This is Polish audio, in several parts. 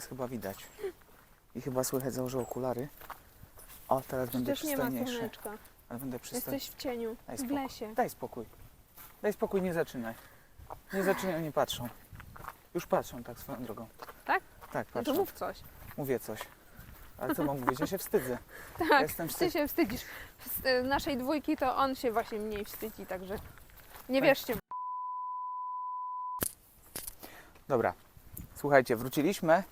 nas chyba widać. I chyba słychać założył okulary. O, teraz będę Przecież nie ma przystojniejszy. słoneczka. Ale będę. Jesteś w cieniu, Daj w spokój. lesie. Daj spokój. Daj spokój, nie zaczynaj. Nie zaczynaj, oni patrzą. Już patrzą tak swoją drogą. Tak? Tak, No to patrzą. mów coś. Mówię coś. Ale co mam mówić? Ja się wstydzę. Tak, Jestem ty wstyd... się wstydzisz. Z y, naszej dwójki to on się właśnie mniej wstydzi, także nie Tak. wierzcie. Dobra. Słuchajcie, wróciliśmy.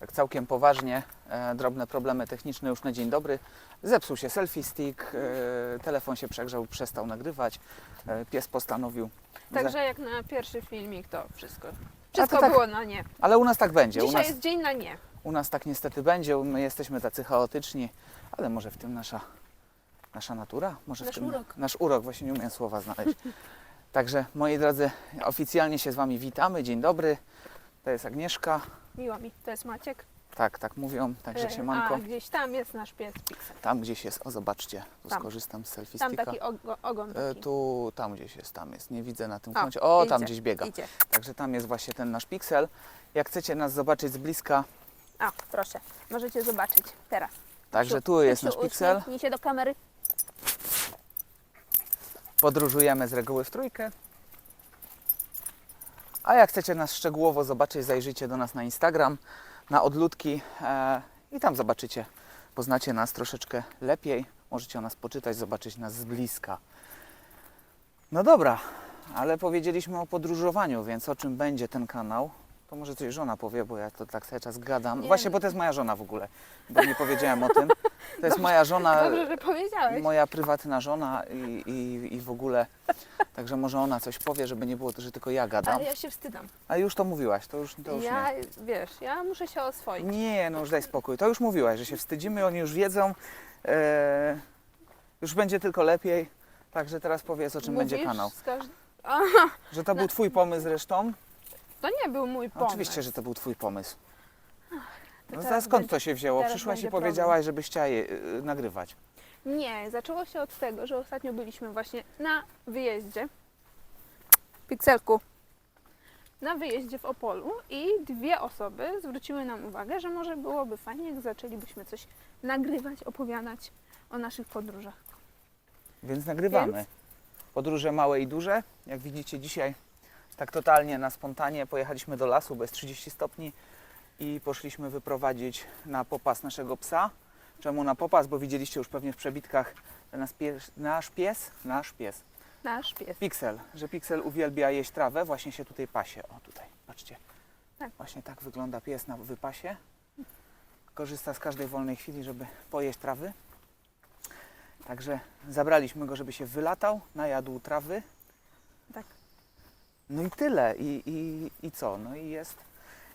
Tak całkiem poważnie. E, drobne problemy techniczne już na dzień dobry. Zepsuł się selfie stick, e, telefon się przegrzał, przestał nagrywać. E, pies postanowił. Także jak na pierwszy filmik to wszystko. to Wszystko tak- było na nie. Ale u nas tak będzie. U Dzisiaj nas, jest dzień na nie. u nas tak niestety będzie. My jesteśmy tacy chaotyczni, ale może w tym nasza, nasza natura? Może Nasz w tym urok. Nasz urok, właśnie nie umiem słowa znaleźć. Także moi drodzy, oficjalnie się z Wami witamy. Dzień dobry. To jest Agnieszka. Miło mi. To jest Maciek. Tak, tak mówią. Także Y, siemanko. A gdzieś tam jest nasz pies Pixel. Tam gdzieś jest, o zobaczcie, tu Tam. skorzystam z selfie Tam taki ogo, ogon. E, Taki. tu, tam gdzieś jest, tam jest, nie widzę na tym O, kącie. O, tam idzie, gdzieś biega. Idzie. Także tam jest właśnie ten nasz piksel. Jak chcecie nas zobaczyć z bliska, A, proszę. Możecie zobaczyć teraz. także tu jest nasz uśmiechnij się do kamery. Podróżujemy z reguły w trójkę. A jak chcecie nas szczegółowo zobaczyć, zajrzyjcie do nas na Instagram, na odludki e, i tam zobaczycie, poznacie nas troszeczkę lepiej. Możecie o nas poczytać, zobaczyć nas z bliska. No dobra, ale powiedzieliśmy o podróżowaniu, więc o czym będzie ten kanał? To może coś żona powie, bo ja to tak cały czas gadam. Nie. Właśnie, bo to jest moja żona w ogóle, bo nie powiedziałem o tym. To jest moja żona Dobrze, że powiedziałeś. moja prywatna żona i, i, i w ogóle. Także może ona coś powie, żeby nie było to, że tylko ja gadam. Ale ja się wstydam. A już to mówiłaś, to już, to już ja, wiesz, ja muszę się oswoić. nie. Nie, no już daj spokój. To już mówiłaś, że się wstydzimy, oni już wiedzą. E, już będzie tylko lepiej. Także teraz powiedz, o czym będzie Mówisz kanał. z każd- Że to był twój pomysł zresztą? To nie był mój No, pomysł. oczywiście, że to był twój pomysł. No, teraz skąd będzie- to się wzięło? teraz Przyszłaś i będzie powiedziałaś, żebyś chciała je, y, nagrywać. Nie, zaczęło się od tego, że ostatnio byliśmy właśnie na wyjeździe. Pikselku. Na wyjeździe w Opolu i dwie osoby zwróciły nam uwagę, że może byłoby fajnie, jak zaczęlibyśmy coś nagrywać, opowiadać o naszych podróżach. Więc nagrywamy. Podróże małe i duże. Jak widzicie dzisiaj tak totalnie na spontanie pojechaliśmy do lasu, bo jest 30 stopni i poszliśmy wyprowadzić na popas naszego psa. Czemu na popas? Bo widzieliście już pewnie w przebitkach że nasz pies, nasz pies, nasz pies, Nasz pies. Pixel, że Pixel uwielbia jeść trawę, właśnie się tutaj pasie. O tutaj, patrzcie. Tak. Właśnie tak wygląda pies na wypasie. Korzysta z każdej wolnej chwili, żeby pojeść trawy. Także zabraliśmy go, żeby się wylatał, najadł trawy. Tak. No i tyle. I, i, i co? No i jest,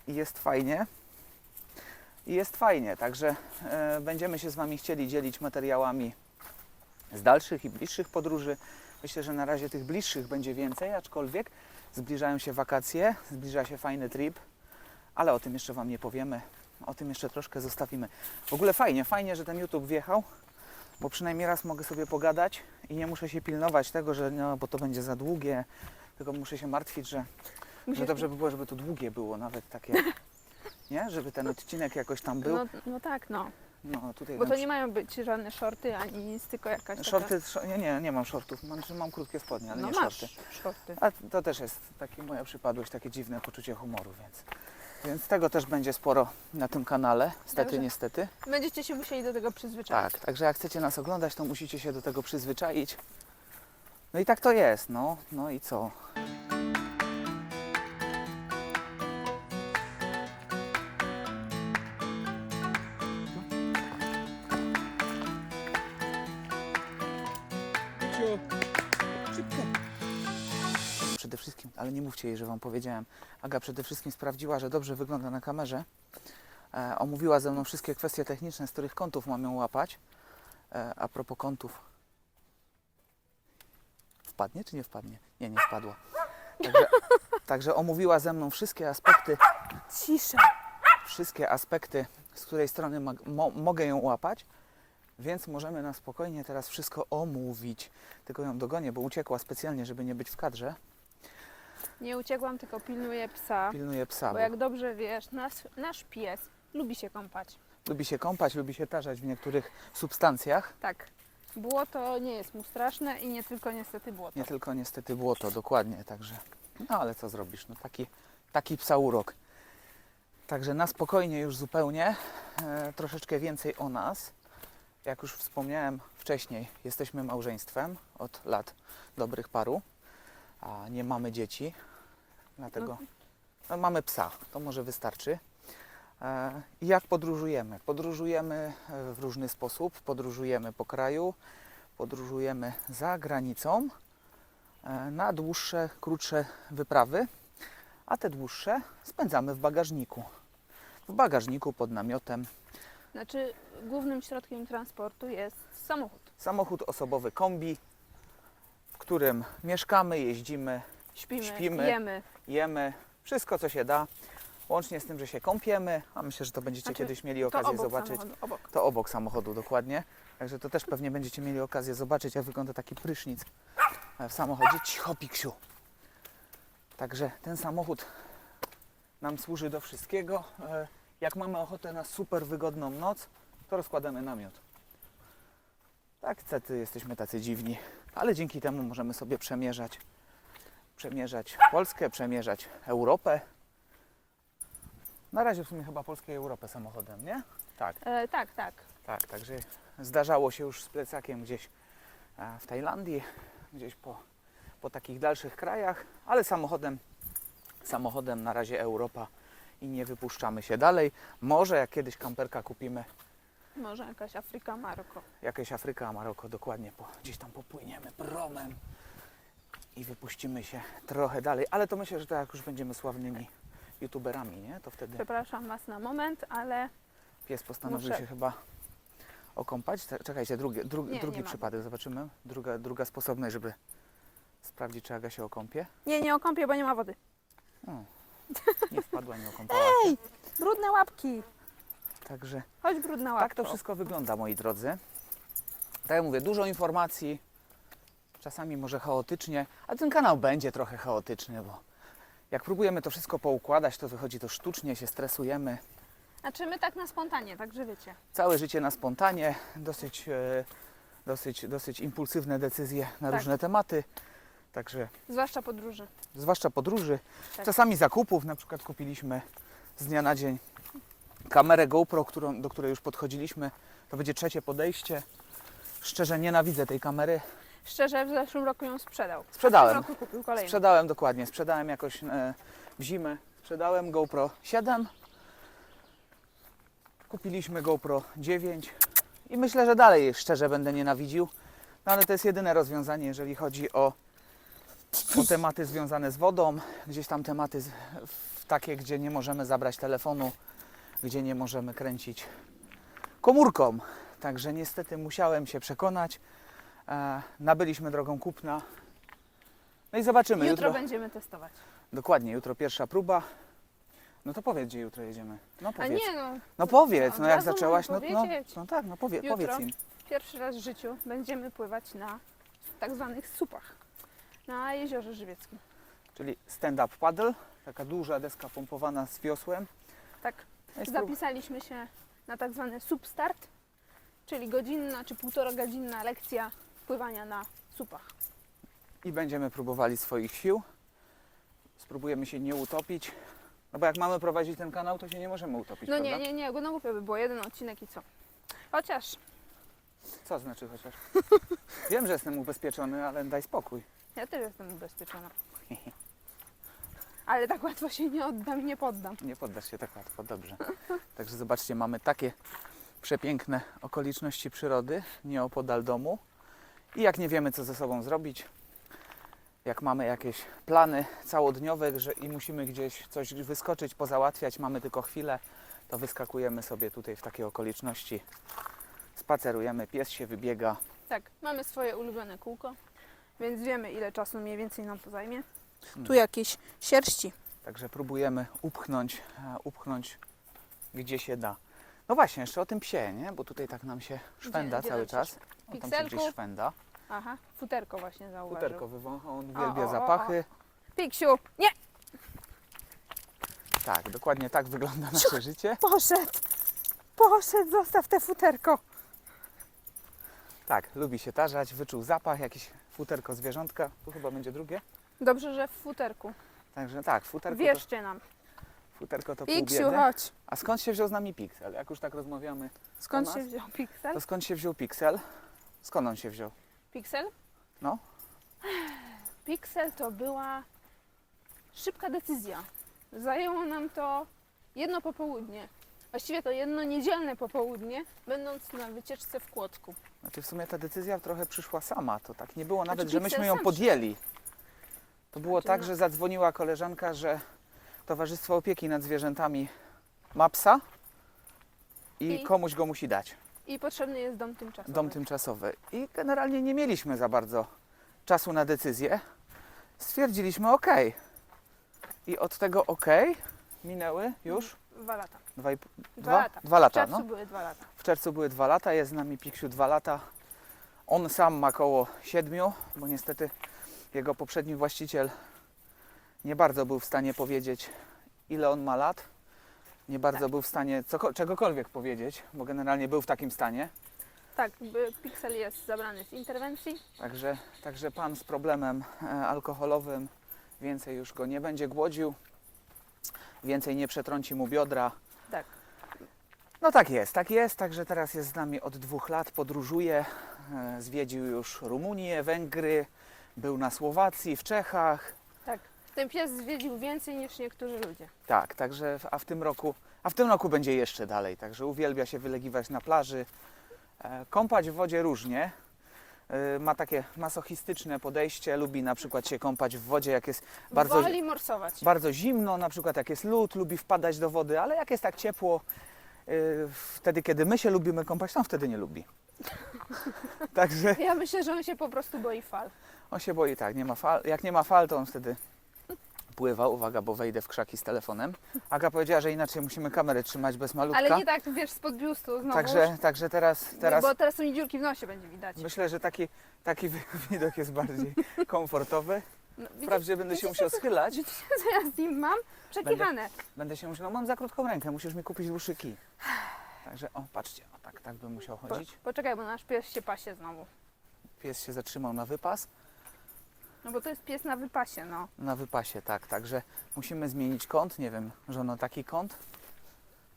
i jest fajnie. I jest fajnie. Także e, będziemy się z Wami chcieli dzielić materiałami z dalszych i bliższych podróży. Myślę, że na razie tych bliższych będzie więcej, aczkolwiek zbliżają się wakacje, zbliża się fajny trip, ale o tym jeszcze Wam nie powiemy. O tym jeszcze troszkę zostawimy. W ogóle fajnie, fajnie, że ten YouTube wjechał, bo przynajmniej raz mogę sobie pogadać i nie muszę się pilnować tego, że no, bo to będzie za długie, tylko muszę się martwić, że, że dobrze by było, żeby to długie było, nawet takie, nie? Żeby ten odcinek jakoś tam był. No, no tak, no. No, tutaj Bo to nie mają być żadne shorty ani nic, tylko jakaś taka... Shorty, sz- nie, nie, nie mam shortów, mam, mam krótkie spodnie, ale No nie masz shorty. shorty. A to też jest taki moja przypadłość, takie dziwne poczucie humoru, więc, więc tego też będzie sporo na tym kanale, stety, Dobrze. niestety. Będziecie się musieli do tego przyzwyczaić. Tak, także jak chcecie nas oglądać, to musicie się do tego przyzwyczaić. No i tak to jest, no, no i co? Przede wszystkim, ale nie mówcie jej, że Wam powiedziałem. Aga przede wszystkim sprawdziła, że dobrze wygląda na kamerze. E, omówiła ze mną wszystkie kwestie techniczne, z których kątów mam ją łapać. E, a propos kątów. Wpadnie czy nie wpadnie? Nie, nie wpadła. Także, także omówiła ze mną wszystkie aspekty, Cisza. wszystkie aspekty, z której strony mo- mogę ją łapać, więc możemy na spokojnie teraz wszystko omówić. Tylko ją dogonię, bo uciekła specjalnie, żeby nie być w kadrze. Nie uciekłam, tylko pilnuję psa. Pilnuję psa. Bo Bo jak dobrze wiesz, nasz, nasz pies lubi się kąpać. Lubi się kąpać, lubi się tarzać w niektórych substancjach. Tak. Błoto nie jest mu straszne i nie tylko niestety błoto. Nie tylko niestety błoto, dokładnie, także. No ale co zrobisz? No taki, taki psa urok. Także na spokojnie już zupełnie. E, troszeczkę więcej o nas. Jak już wspomniałem wcześniej, jesteśmy małżeństwem od lat dobrych paru, a nie mamy dzieci. Dlatego no, mamy psa, to może wystarczy. E, I jak podróżujemy? Podróżujemy e, w różny sposób. Podróżujemy po kraju, podróżujemy za granicą e, na dłuższe, krótsze wyprawy, a te dłuższe spędzamy w bagażniku. W bagażniku pod namiotem Znaczy, głównym środkiem transportu jest samochód. samochód osobowy kombi, w którym mieszkamy, jeździmy, Śpimy, Śpimy. jemy. jemy, wszystko co się da, łącznie z tym, że się kąpiemy, a myślę, że to będziecie Znaczy, kiedyś mieli To okazję obok zobaczyć. obok. To obok samochodu dokładnie. Także to też pewnie będziecie mieli okazję zobaczyć, jak wygląda taki prysznic e, w samochodzie. Cicho, Piksiu. Także ten samochód nam służy do wszystkiego. E, Jak mamy ochotę na super wygodną noc, to rozkładamy namiot. Tak, tacy jesteśmy tacy dziwni, ale dzięki temu możemy sobie przemierzać, przemierzać Polskę, przemierzać Europę. Na razie w sumie chyba Polskę i Europę samochodem, nie? Tak. E, tak, tak. Tak, także zdarzało się już z plecakiem gdzieś e, w Tajlandii, gdzieś po, po takich dalszych krajach, ale samochodem, samochodem na razie Europa i nie wypuszczamy się dalej. Może jak kiedyś kamperka kupimy, Może jakaś Afryka, Maroko. jakieś Afryka, Maroko, dokładnie, po, gdzieś tam popłyniemy promem i wypuścimy się trochę dalej, ale to myślę, że to jak już będziemy sławnymi youtuberami, nie? To wtedy Przepraszam Was na moment, ale Pies postanowił Muszę. się chyba okąpać. Te- Czekajcie, drugi, dru, Nie, drugi nie ma. przypadek zobaczymy. Druga, druga sposobność, żeby sprawdzić, czy Aga się okąpie. nie, nie okąpię, bo nie ma wody. O, nie wpadła, nie okąpała się. Brudne łapki. Także Chodź brudna łapka. tak to wszystko wygląda, moi drodzy. Tak jak mówię, dużo informacji, czasami może chaotycznie, a ten kanał będzie trochę chaotyczny, bo jak próbujemy to wszystko poukładać, to wychodzi to sztucznie, się stresujemy. Znaczy my tak na spontanie, także wiecie. Całe życie na spontanie, dosyć, e, dosyć, dosyć impulsywne decyzje na Tak. różne tematy. Także Zwłaszcza podróży. zwłaszcza podróży, Tak. czasami zakupów. Na przykład kupiliśmy z dnia na dzień kamerę GoPro, którą, do której już podchodziliśmy. To będzie trzecie podejście. Szczerze nienawidzę tej kamery. Szczerze, w zeszłym roku ją sprzedał. Sprzedałem. W tym roku kupił kolejną. Sprzedałem dokładnie, sprzedałem jakoś e, w zimę. Sprzedałem GoPro 7. Kupiliśmy GoPro 9 i myślę, że dalej szczerze będę nienawidził. No ale to jest jedyne rozwiązanie, jeżeli chodzi o, o tematy związane z wodą, gdzieś tam tematy z, w takie, gdzie nie możemy zabrać telefonu, gdzie nie możemy kręcić komórką. Także niestety musiałem się przekonać. E, nabyliśmy drogą kupna. No i zobaczymy Jutro, jutro. będziemy testować. Dokładnie, jutro pierwsza próba. No to powiedz, gdzie jutro jedziemy. No A powiedz. nie no, no powiedz, no jak zaczęłaś, no, no, no tak, no powie, Jutro. powiedz im. pierwszy raz w życiu będziemy pływać na tak zwanych supach. Na jeziorze żywieckim. Czyli stand-up paddle, taka duża deska pompowana z wiosłem. Tak. No Zapisaliśmy się na tak zwany substart, czyli godzinna czy półtora godzinna lekcja pływania na supach. I będziemy próbowali swoich sił. Spróbujemy się nie utopić. No bo jak mamy prowadzić ten kanał, to się nie możemy utopić, No prawda? nie, nie, nie, no głupio by było jeden odcinek i co? Chociaż Co znaczy chociaż? Wiem, że jestem ubezpieczony, ale daj spokój. ja też jestem ubezpieczona. Ale tak łatwo się nie oddam i nie poddam. Nie poddasz się tak łatwo, dobrze. Także zobaczcie, mamy takie przepiękne okoliczności przyrody nieopodal domu. I jak nie wiemy, co ze sobą zrobić, jak mamy jakieś plany całodniowe że i musimy gdzieś coś wyskoczyć, pozałatwiać, mamy tylko chwilę, to wyskakujemy sobie tutaj w takie okoliczności. Spacerujemy, pies się wybiega. Tak, mamy swoje ulubione kółko, więc wiemy ile czasu mniej więcej nam to zajmie. Hmm. Tu jakieś sierści. Także próbujemy upchnąć, e, upchnąć gdzie się da. No właśnie, jeszcze o tym psie, nie? Bo tutaj tak nam się szwenda gdzie cały czas. On tam się Pikselku? gdzieś szwenda. Aha, futerko właśnie zauważył. Futerko wywącha, on O, uwielbia o, o, zapachy. Piksiu, nie! Tak, dokładnie tak wygląda nasze życie. Poszedł! Poszedł, zostaw te futerko. Tak, lubi się tarzać, wyczuł zapach, jakieś futerko zwierzątka. Tu chyba będzie drugie. Dobrze, że w futerku. Także tak, futerko to, Wierzcie nam. Futerko to pół biedy. chodź. A skąd się wziął z nami Pixel? Jak już tak rozmawiamy, Skąd nas? się wziął Pixel? to skąd się wziął Pixel? Skąd on się wziął? Pixel? No. Pixel to była szybka decyzja. Zajęło nam to jedno popołudnie. Właściwie to jedno niedzielne popołudnie, będąc na wycieczce w Kłodzku. Znaczy w sumie ta decyzja trochę przyszła sama. To tak nie było nawet, Znaczy, że Pixel myśmy ją sam podjęli. To było Znaczy, tak, no- że zadzwoniła koleżanka, że Towarzystwo Opieki nad Zwierzętami ma psa i, I? komuś go musi dać. I potrzebny jest dom tymczasowy. Dom tymczasowy. I generalnie nie mieliśmy za bardzo czasu na decyzję. Stwierdziliśmy OK. I od tego OK minęły już Dwa lata. dwa, i, Dwa dwa, lata. dwa W lata. czerwcu No. były dwa lata. W czerwcu były dwa lata, jest z nami Piksiu dwa lata. On sam ma koło siedmiu, bo niestety jego poprzedni właściciel nie bardzo był w stanie powiedzieć, ile on ma lat. Nie bardzo Tak. był w stanie coko- czegokolwiek powiedzieć, bo generalnie był w takim stanie. Tak, Pixel jest zabrany z interwencji. Także, także pan z problemem e, alkoholowym więcej już go nie będzie głodził, więcej nie przetrąci mu biodra. Tak. No tak jest, tak jest. Także teraz jest z nami od dwóch lat, podróżuje, e, zwiedził już Rumunię, Węgry, był na Słowacji, w Czechach. Ten pies zwiedził więcej niż niektórzy ludzie. Tak, także a w tym roku, a w tym roku będzie jeszcze dalej. Także uwielbia się wylegiwać na plaży, e, kąpać w wodzie różnie. E, Ma takie masochistyczne podejście, lubi na przykład się kąpać w wodzie, jak jest bardzo, Woli morsować. bardzo zimno, na przykład jak jest lód, lubi wpadać do wody, ale jak jest tak ciepło, y, wtedy kiedy my się lubimy kąpać, to on wtedy nie lubi. Także Ja myślę, że on się po prostu boi fal. on się boi tak, nie ma fal. Jak nie ma fal, to on wtedy pływa. Uwaga, bo wejdę w krzaki z telefonem. Aga powiedziała, że inaczej musimy kamerę trzymać bez malutka. Ale nie tak, wiesz, spod biustu znowu. Także, także teraz, teraz Bo teraz są mi dziurki w nosie będzie widać. myślę, że taki, taki wi- widok jest bardziej komfortowy. No, widzicie, Wprawdzie będę się musiał schylać. widzicie, co ja z nim mam? Przekichane. Będę się musiał, no mam za krótką rękę, musisz mi kupić dłuższy kij. Także, o patrzcie, o tak, tak bym musiał Po, chodzić. poczekaj, bo nasz pies się pasie znowu. Pies się zatrzymał na wypas. No bo to jest pies na wypasie, no. Na wypasie, tak, także musimy zmienić kąt, nie wiem, żono, taki kąt?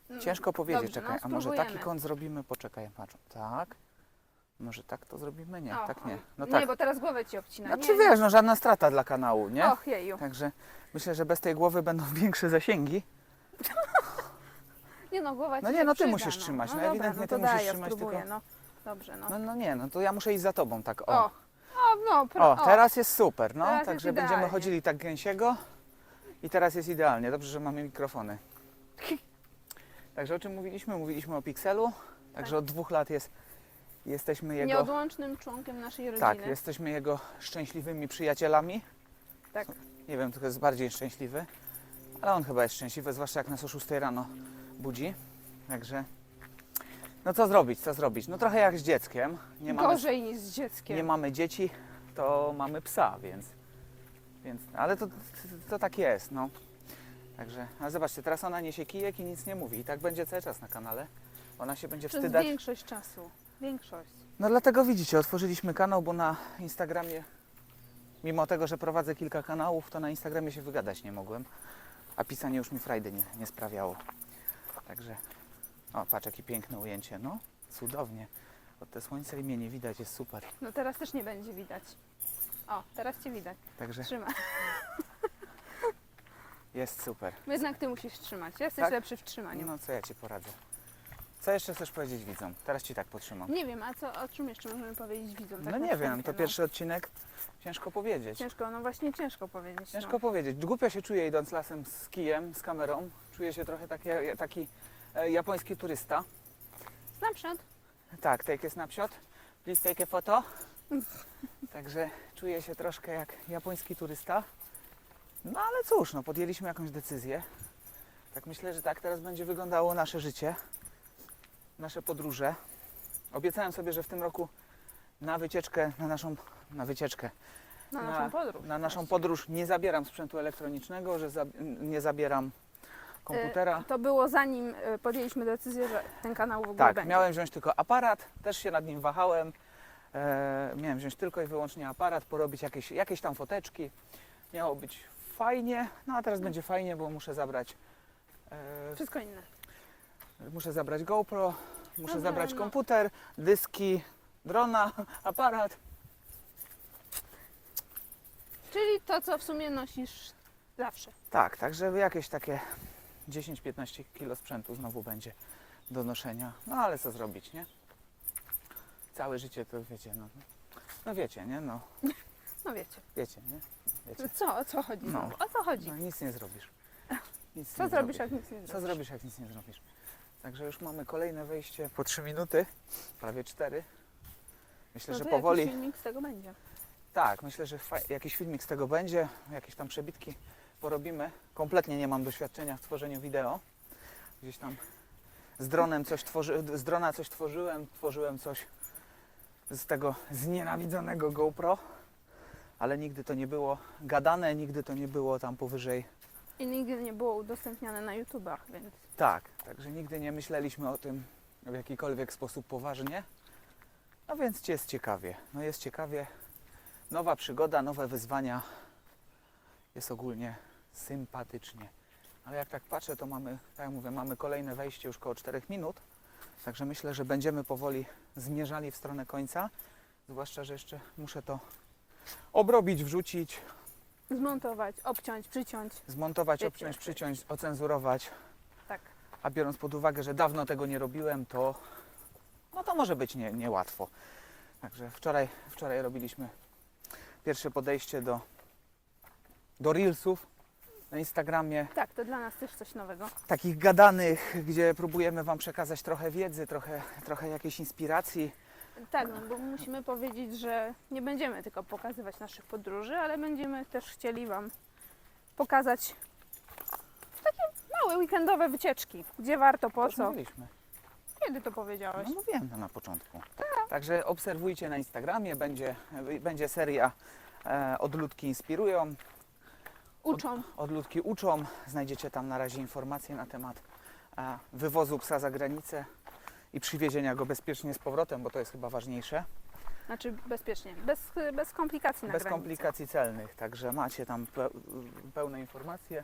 Mm, Ciężko powiedzieć, dobrze, czekaj, no, a może taki spróbujemy. kąt zrobimy, poczekaj, patrz, tak, może tak to zrobimy? Nie, O, tak nie, no nie, tak, bo teraz głowę ci obcina. znaczy nie, wiesz, no żadna strata dla kanału, nie? Och, jeju. Także myślę, że bez tej głowy będą większe zasięgi. Nie no, głowa ci No nie, się no ty przyda, musisz no. trzymać, no, no ewidentnie no ty to musisz daj, ja trzymać, spróbuję, tylko- no. Dobrze, no. No, no nie, no to ja muszę iść za tobą, tak, O, o. o, no, pro, O, teraz jest super, no, Teraz jest także będziemy idealnie. chodzili tak gęsiego i teraz jest idealnie. Dobrze, że mamy mikrofony. Także o czym mówiliśmy? Mówiliśmy o Pixelu, także Tak. od dwóch lat jest, jesteśmy jego, Nieodłącznym członkiem naszej rodziny. tak, jesteśmy jego szczęśliwymi przyjacielami. Tak. Nie wiem, kto jest bardziej szczęśliwy, ale on chyba jest szczęśliwy, zwłaszcza jak nas o 6 rano budzi. Także, no co zrobić, co zrobić? No trochę jak z dzieckiem. Nie mamy Gorzej niż z dzieckiem. nie mamy dzieci, to mamy psa, więc. więc ale to, to, to tak jest, no. Także, a zobaczcie, teraz ona niesie kijek i nic nie mówi. I tak będzie cały czas na kanale. Ona się będzie Przez wstydać. większość czasu. Większość. No dlatego widzicie, otworzyliśmy kanał, bo na Instagramie, mimo tego, że prowadzę kilka kanałów, to na Instagramie się wygadać nie mogłem. A pisanie już mi frajdy nie, nie sprawiało. Także, o patrz jakie piękne ujęcie, no. Cudownie. Od te słońce i mnie nie widać, jest super. No teraz też nie będzie widać. O, teraz cię widać. Także Trzymaj. jest super. Jednak ty musisz trzymać. Jesteś Tak? lepszy w trzymaniu. No co ja ci poradzę? Co jeszcze chcesz powiedzieć widzom? Teraz ci tak potrzymam. Nie wiem, a co, o czym jeszcze możemy powiedzieć widzom? Tak no na nie wiem, wstępie, to no. pierwszy odcinek. Ciężko powiedzieć. Ciężko, no właśnie ciężko powiedzieć. Ciężko no. powiedzieć. Głupio się czuję idąc lasem z kijem, z kamerą. Czuję się trochę taki, taki e, japoński turysta. Snapshot. Tak, take a snapshot. Please take a photo. Także czuję się troszkę jak japoński turysta. No ale cóż, no podjęliśmy jakąś decyzję. Tak myślę, że tak teraz będzie wyglądało nasze życie, nasze podróże. Obiecałem sobie, że w tym roku na wycieczkę, na naszą, na wycieczkę, Na, Na- naszą podróż. na naszą podróż nie zabieram sprzętu elektronicznego, że za, nie zabieram komputera. E, To było zanim e, podjęliśmy decyzję, że ten kanał w ogóle Tak, będzie. miałem wziąć tylko aparat, też się nad nim wahałem. E, miałem wziąć tylko i wyłącznie aparat, porobić jakieś, jakieś tam foteczki. Miało być fajnie, no a teraz będzie fajnie, bo muszę zabrać e, Wszystko inne. muszę zabrać GoPro, muszę Dobra, zabrać no. komputer, dyski, drona, aparat. Czyli to, co w sumie nosisz zawsze. Tak, także jakieś takie 10-15 kilo sprzętu znowu będzie do noszenia. No ale co zrobić, nie? Całe życie to wiecie, no, no wiecie, nie? No, No wiecie. wiecie, nie? Wiecie. Co, o co chodzi? No. O co chodzi? No nic nie zrobisz. Nic Co nie zrobisz, zrobisz. jak nic nie zrobisz? Co zrobisz, jak nic nie zrobisz? Także już mamy kolejne wejście po 3 minuty, prawie 4. Myślę, No że powoli. jakiś filmik z tego będzie. Tak, myślę, że jakiś filmik z tego będzie, jakieś tam przebitki porobimy. Kompletnie nie mam doświadczenia w tworzeniu wideo. Gdzieś tam z dronem coś tworzy, z drona coś tworzyłem, tworzyłem coś z tego znienawidzonego GoPro, ale nigdy to nie było gadane, nigdy to nie było tam powyżej. I nigdy nie było udostępniane na YouTubach, więc Tak, także nigdy nie myśleliśmy o tym w jakikolwiek sposób poważnie. No więc jest ciekawie. No jest ciekawie. Nowa przygoda, nowe wyzwania. Jest ogólnie sympatycznie. Ale jak tak patrzę, to mamy, tak jak mówię, mamy kolejne wejście już koło 4 minut. Także myślę, że będziemy powoli zmierzali w stronę końca. Zwłaszcza, że jeszcze muszę to obrobić, wrzucić, zmontować, obciąć, przyciąć. zmontować, Wiecie, obciąć, jak to przyciąć, ocenzurować. Tak. A biorąc pod uwagę, że dawno tego nie robiłem, to no to może być nie- niełatwo. Także wczoraj, wczoraj robiliśmy pierwsze podejście do, do Reelsów na Instagramie, Tak, to dla nas też coś nowego. takich gadanych, gdzie próbujemy Wam przekazać trochę wiedzy, trochę, trochę jakiejś inspiracji. Tak, no bo musimy powiedzieć, że nie będziemy tylko pokazywać naszych podróży, ale będziemy też chcieli Wam pokazać takie małe weekendowe wycieczki. Gdzie warto, po co? mówiliśmy. Kiedy to powiedziałeś? No mówiłem to na początku. Także obserwujcie na Instagramie, będzie, będzie seria e, Odludki inspirują. Uczą. Odludki uczą. Znajdziecie tam na razie informacje na temat e, wywozu psa za granicę i przywiezienia go bezpiecznie z powrotem, bo to jest chyba ważniejsze. Znaczy bezpiecznie, bez, bez komplikacji na Bez komplikacji celnych, także macie tam pe pełne informacje.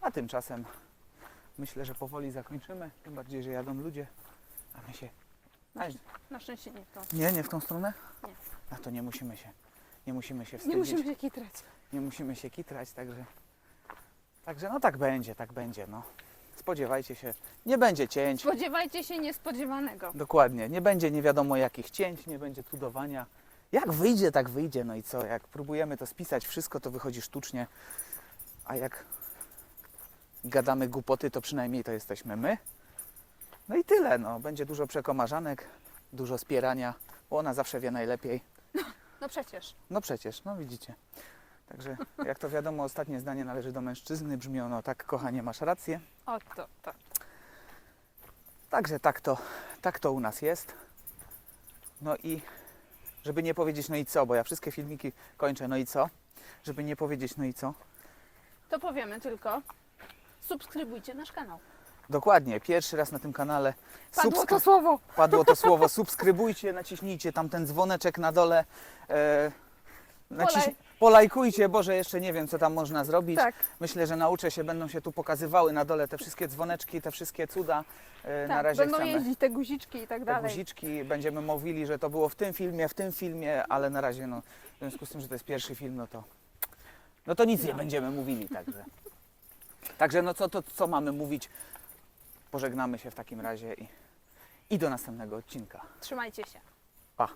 A tymczasem myślę, że powoli zakończymy, tym bardziej, że jadą ludzie, a my się... A, Na szczęście nie to. nie, nie w tą stronę? Nie. A to nie musimy się, nie musimy się Nie wstydzić. musimy się kitrać. Nie musimy się kitrać, także, także no tak będzie, tak będzie, no. Spodziewajcie się, nie będzie cięć, Spodziewajcie się niespodziewanego. dokładnie, nie będzie nie wiadomo jakich cięć, nie będzie cudowania. Jak wyjdzie, tak wyjdzie, no i co, jak próbujemy to spisać wszystko, to wychodzi sztucznie, a jak gadamy głupoty, to przynajmniej to jesteśmy my. No i tyle, no, będzie dużo przekomarzanek, dużo spierania, bo ona zawsze wie najlepiej. No przecież. No przecież, no widzicie. Także jak to wiadomo, ostatnie zdanie należy do mężczyzny. Brzmi ono tak, kochanie, masz rację. O to, to. Także tak to, tak to u nas jest. No i żeby nie powiedzieć no i co, bo ja wszystkie filmiki kończę no i co, żeby nie powiedzieć no i co. To powiemy tylko. Subskrybujcie nasz kanał. Dokładnie, pierwszy raz na tym kanale Padło to słowo. padło to słowo. Subskrybujcie, naciśnijcie tam ten dzwoneczek na dole. E, naciś- Polaj- polajkujcie, Boże, jeszcze nie wiem, co tam można zrobić. Tak, Myślę, że nauczę się, będą się tu pokazywały na dole te wszystkie dzwoneczki, te wszystkie cuda. E, na tak. razie Będą chcemy jeździć te guziczki i tak te dalej. guziczki, będziemy mówili, że to było w tym filmie, w tym filmie, ale na razie, no, w związku z tym, że to jest pierwszy film, no to, no to nic nie No. będziemy mówili, także. Także, no co, to, co mamy mówić? Pożegnamy się w takim razie i, i do następnego odcinka. Trzymajcie się. Pa!